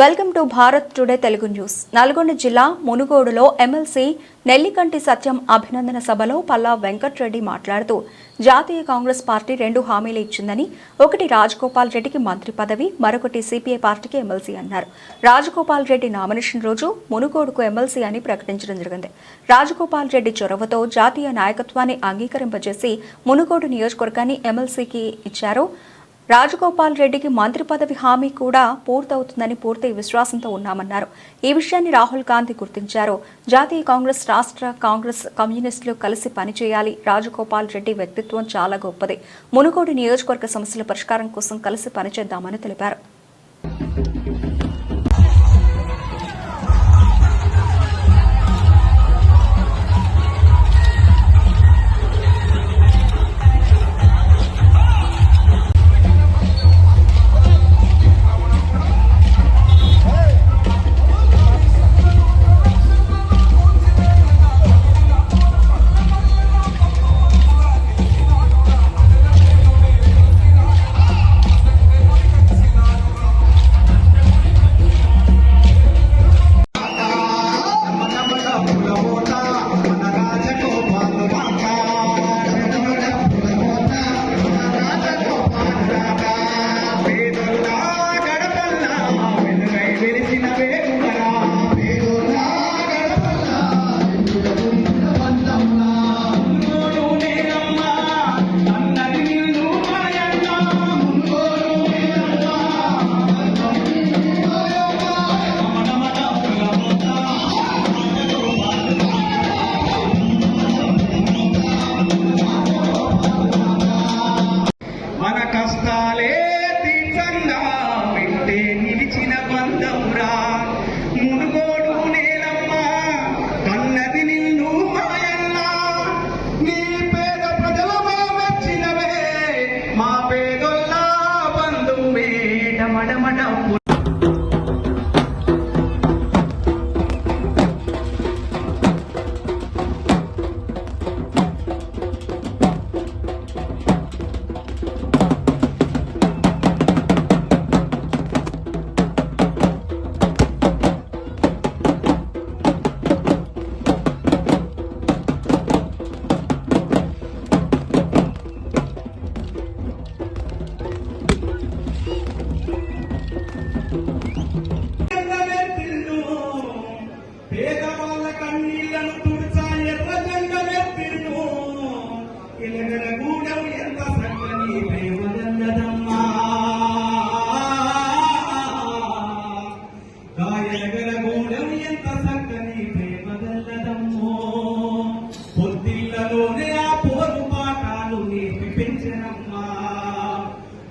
Welcome to Bharat today Telugu news. Nalgonda జిల్లా మునుగోడులో MLC Nellikanti సత్యం అభినందన సభలో పల్లా వెంకట్రెడ్డి మాట్లాడుతూ జాతీయ కాంగ్రెస్ పార్టీ రెండు హామీలు ఇచ్చిందని ఒకటి రాజగోపాల్ రెడ్డికి మంత్రి పదవి మరొకటి సిపిఐ పార్టీకి ఎమ్మెల్సీ అన్నారు. రాజగోపాల్ రెడ్డి నామినేషన్ రోజు మునుగోడుకు ఎమ్మెల్సీ అని ప్రకటించడం జరిగింది. రాజగోపాల్ రెడ్డి చొరవతో జాతీయ నాయకత్వాన్ని అంగీకరింపజేసి మునుగోడు నియోజకవర్గాన్ని ఎమ్మెల్సీకి ఇచ్చారు. రాజగోపాల్ రెడ్డికి మంత్రి పదవి హామీ కూడా పూర్తవుతుందని పూర్తి విశ్వాసంతో ఉన్నామన్నారు. ఈ విషయాన్ని రాహుల్ గాంధీ గుర్తించారు. జాతీయ కాంగ్రెస్ రాష్ట్ర కాంగ్రెస్ కమ్యూనిస్టులు కలిసి పనిచేయాలి. రాజగోపాల్ రెడ్డి వ్యక్తిత్వం చాలా గొప్పది. మునుగోడు నియోజకవర్గ సమస్యల పరిష్కారం కోసం కలిసి పనిచేద్దామని తెలిపారు.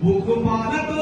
ఉగ్గుపాలతో